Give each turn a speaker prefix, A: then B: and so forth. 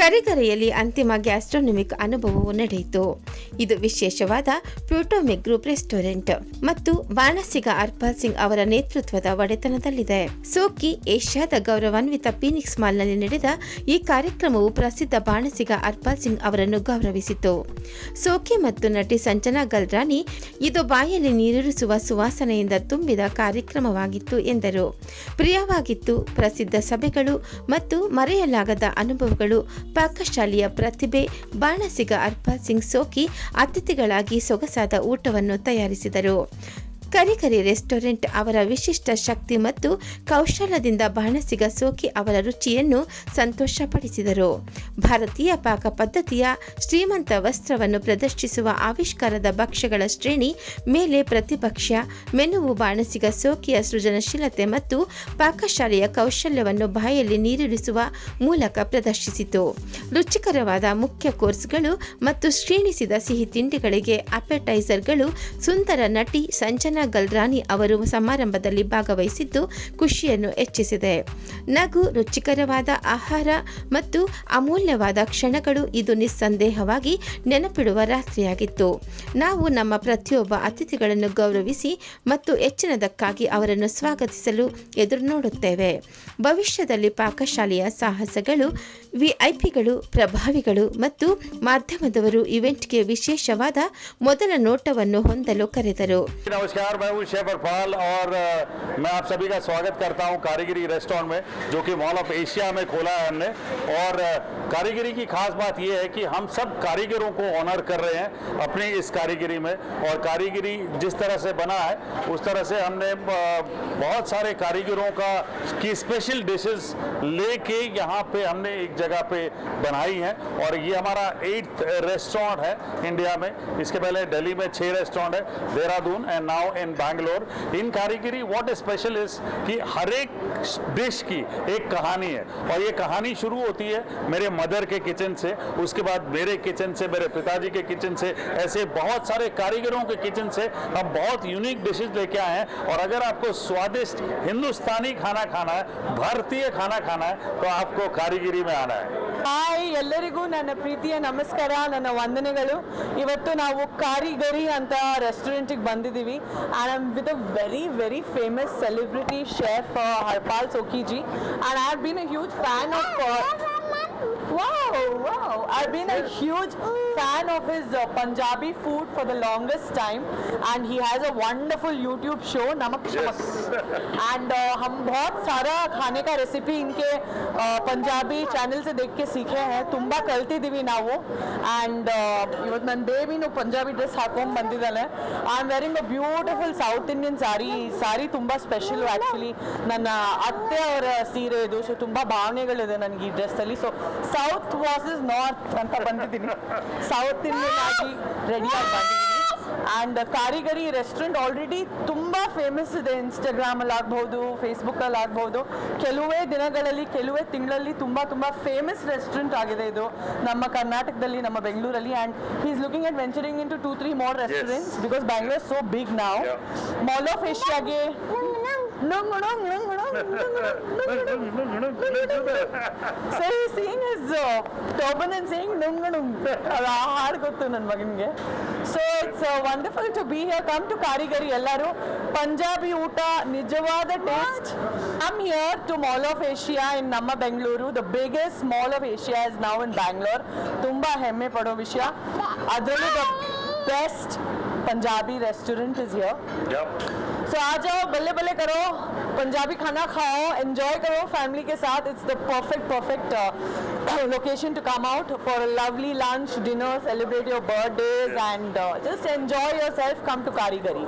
A: ಕರಿಗರೆಯಲ್ಲಿ ಅಂತಿಮ ಗ್ಯಾಸ್ಟ್ರೋನಮಿಕ್ ಅನುಭವವು ನಡೆಯಿತು. ಇದು ವಿಶೇಷವಾದ ಪ್ಯೂಟೋಮಿಕ್ ಗ್ರೂಪ್ ರೆಸ್ಟೋರೆಂಟ್ ಮತ್ತು ಬಾಣಸಿಗ ಅರ್ಪಾಲ್ ಸಿಂಗ್ ಅವರ ನೇತೃತ್ವದ ಒಡೆತನದಲ್ಲಿದೆ. ಸೋಕಿ ಏಷ್ಯಾದ ಗೌರವಾನ್ವಿತ ಫೀನಿಕ್ಸ್ ಮಾಲ್ನಲ್ಲಿ ನಡೆದ ಈ ಕಾರ್ಯಕ್ರಮವು ಪ್ರಸಿದ್ಧ ಬಾಣಸಿಗ ಅರ್ಪಾಲ್ ಸಿಂಗ್ ಅವರನ್ನು ಗೌರವಿಸಿತು. ಸೋಕಿ ಮತ್ತು ನಟಿ ಸಂಜನಾ ಗಲ್ರಾನಿ ಇದು ಬಾಯಲ್ಲಿ ನೀರಿರಿಸುವ ಸುವಾಸನೆಯಿಂದ ತುಂಬಿದ ಕಾರ್ಯಕ್ರಮವಾಗಿತ್ತು ಎಂದರು. ಪ್ರಿಯವಾಗಿತ್ತು ಪ್ರಸಿದ್ಧ ಸಭೆಗಳು ಮತ್ತು ಮರೆಯಲಾಗದ ಅನುಭವಗಳು ಪಾಕಶಾಲಿಯ ಪ್ರತಿಭೆ ಬಾಣಸಿಗ ಅರ್ಪ ಸಿಂಗ್ ಸೋಕಿ ಅತಿಥಿಗಳಾಗಿ ಸೊಗಸಾದ ಊಟವನ್ನು ತಯಾರಿಸಿದರು. ಕರಿಕರಿ ರೆಸ್ಟೋರೆಂಟ್ ಅವರ ವಿಶಿಷ್ಟ ಶಕ್ತಿ ಮತ್ತು ಕೌಶಲ್ಯದಿಂದ ಬಾಣಸಿಗ ಸೋಕಿ ಅವರ ರುಚಿಯನ್ನು ಸಂತೋಷಪಡಿಸಿದರು. ಭಾರತೀಯ ಪಾಕ ಪದ್ಧತಿಯ ಶ್ರೀಮಂತ ವಸ್ತ್ರವನ್ನು ಪ್ರದರ್ಶಿಸುವ ಆವಿಷ್ಕಾರದ ಭಕ್ಷ್ಯಗಳ ಶ್ರೇಣಿ ಮೇಲೆ ಪ್ರತಿಪಕ್ಷ, ಮೆನುವು ಬಾಣಸಿಗ ಸೋಕಿಯ ಸೃಜನಶೀಲತೆ ಮತ್ತು ಪಾಕಶಾಲೆಯ ಕೌಶಲ್ಯವನ್ನು ಬಾಯಲ್ಲಿ ನೀರಿಳಿಸುವ ಮೂಲಕ ಪ್ರದರ್ಶಿಸಿತು. ರುಚಿಕರವಾದ ಮುಖ್ಯ ಕೋರ್ಸ್ಗಳು ಮತ್ತು ಶ್ರೇಣಿಸಿದ ಸಿಹಿ ತಿಂಡಿಗಳಿಗೆ ಅಪೆಟೈಸರ್ಗಳು ಸುಂದರ ನಟಿ ಸಂಜನಾ ಗಲ್ರಾನಿ ಅವರು ಸಮಾರಂಭದಲ್ಲಿ ಭಾಗವಹಿಸಿದ್ದು ಖುಷಿಯನ್ನು ಹೆಚ್ಚಿಸಿದೆ. ನಗು, ರುಚಿಕರವಾದ ಆಹಾರ ಮತ್ತು ಅಮೂಲ್ಯವಾದ ಕ್ಷಣಗಳು ಇದು ನಿಸ್ಸಂದೇಹವಾಗಿ ನೆನಪಿಡುವ ರಾತ್ರಿಯಾಗಿತ್ತು. ನಾವು ನಮ್ಮ ಪ್ರತಿಯೊಬ್ಬ ಅತಿಥಿಗಳನ್ನು ಗೌರವಿಸಿ ಮತ್ತು ಹೆಚ್ಚಿನದಕ್ಕಾಗಿ ಅವರನ್ನು ಸ್ವಾಗತಿಸಲು ಎದುರು ನೋಡುತ್ತೇವೆ ಭವಿಷ್ಯದಲ್ಲಿ ಪಾಕಶಾಲೆಯ ಸಾಹಸಗಳು ವಿಐಪಿಗಳು ಪ್ರಭಾವಿಗಳು ಮತ್ತು ಮಾಧ್ಯಮದವರು ಇವೆಂಟ್ಗೆ ವಿಶೇಷವಾದ ಮೊದಲ ನೋಟವನ್ನು ಹೊಂದಲು ಕರೆದರು
B: नमस्कार मैं हूँ शेफ अरफाल और अ, मैं आप सभी का स्वागत करता हूँ कारीगरी रेस्टोरेंट में जो कि मॉल ऑफ एशिया में खोला है हमने और अ, कारीगरी की खास बात यह है कि हम सब कारीगरों को ऑनर कर रहे हैं अपनी इस कारीगरी में और कारीगरी जिस तरह से बना है, उस तरह से हमने बहुत सारे कारीगरों का, की स्पेशल डिशेस लेके यहाँ पे हमने एक जगह पे बनाई हैं और ये हमारा एट्थ रेस्टोरेंट है इंडिया में। इसके पहले दिल्ली में छः रेस्टोरेंट है, Dehradun and now in Bangalore in Karigari what special is कि हर एक डिश की एक कहानी है और ये कहानी शुरू होती है मेरे मदर के किचन से, उसके बाद मेरे किचन से, मेरे पिताजी के किचन से, ऐसे बहुत सारे कारीगरों के किचन से हम बहुत यूनिक डिशेज लेके आए हैं और अगर आपको स्वादिष्ट हिंदुस्तानी खाना खाना है भारतीय खाना खाना है तो आपको कारीगिरी में आना है
C: ಹಾಯ್ ಎಲ್ಲರಿಗೂ ನನ್ನ ಪ್ರೀತಿಯ ನಮಸ್ಕಾರ ನನ್ನ ವಂದನೆಗಳು ಇವತ್ತು ನಾವು ಕಾರಿಗರಿ ಅಂತ ರೆಸ್ಟೋರೆಂಟಿಗೆ ಬಂದಿದ್ದೀವಿ and I'm with a very very famous celebrity chef Harpal Sokhiji and I have been a huge fan of Wow, wow. I've been a huge fan of his uh, Punjabi food for the longest time and he has a wonderful YouTube show Namak Shamak. And हम बहुत सारा खाने का recipe इनके Punjabi channel से देख के सीखे हैं ತುಂಬ ಕಲ್ತಿದ್ದೀವಿ ನಾವು ಆ್ಯಂಡ್ ಇವತ್ತು ನನ್ನ ಬೇಬಿನೂ ಪಂಜಾಬಿ ಡ್ರೆಸ್ ಹಾಕೊಂಡು ಬಂದಿದ್ದಾಳೆ I am wearing a beautiful South Indian sari ಈ ಸಾರಿ ತುಂಬ ಸ್ಪೆಷಲ್ ಆ್ಯಕ್ಚುಲಿ ನನ್ನ ಅತ್ತೆ ಅವರ ಸೀರೆ ಇದು ಸೊ ತುಂಬ ಭಾವನೆಗಳಿದೆ ನನಗೆ ಈ ಡ್ರೆಸ್ಸಲ್ಲಿ ಸೊ ಸೌತ್ ವಾಸಸ್ ನಾರ್ತ್ ಅಂತ ಬಂದಿದ್ದೀನಿ ಸೌತ್ ಇಂಡಿಯನ್ ಆಗಿ ರೆಡಿಯಾಗಿ ಬಂದಿದ್ದೀನಿ ಆ್ಯಂಡ್ ಕಾರಿಗರಿ ರೆಸ್ಟೋರೆಂಟ್ ಆಲ್ರೆಡಿ ತುಂಬ ಫೇಮಸ್ ಇದೆ ಇನ್ಸ್ಟಾಗ್ರಾಮಲ್ಲಿ ಆಗ್ಬೋದು ಫೇಸ್ಬುಕ್ಕಲ್ಲಿ ಆಗ್ಬೋದು ಕೆಲವೇ ದಿನಗಳಲ್ಲಿ ಕೆಲವೇ ತಿಂಗಳಲ್ಲಿ ತುಂಬ ತುಂಬ ಫೇಮಸ್ ರೆಸ್ಟೋರೆಂಟ್ ಆಗಿದೆ ಇದು ನಮ್ಮ ಕರ್ನಾಟಕದಲ್ಲಿ ನಮ್ಮ ಬೆಂಗಳೂರಲ್ಲಿ and he is looking at venturing into two three more restaurants because Bangalore so big ನಾವು
B: Mall
C: ಮಾಲ್ ಆಫ್ ಏಷ್ಯಾಗೆ so scene is open and saying ಡುಂಗ್ ಡುಂಗ್ ಅದು ಹಾಡು ಗೊತ್ತು ನನ್ನ ಮಗನಿಗೆ. So it's wonderful to be here come to Karigari ಎಲ್ಲರೂ. ಪಂಜಾಬಿ ಊಟ, ನಿಜವಾದ taste I'm here to mall of Asia in ನಮ್ಮ Bengaluru the biggest mall of Asia is ನಾವು ಇನ್ ಬ್ಯಾಂಗ್ಳೂರ್ ತುಂಬ ಹೆಮ್ಮೆ ಪಡೋ ವಿಷಯ. ಅದರಲ್ಲೂ the best Punjabi restaurant is here so आ जाओ बल्ले बल्ले करो पंजाबी खाना खाओ एंजॉय करो फैमिली के साथ. It's the perfect perfect location to come out for a lovely lunch dinner celebrate your birthdays and just enjoy yourself come to Karigari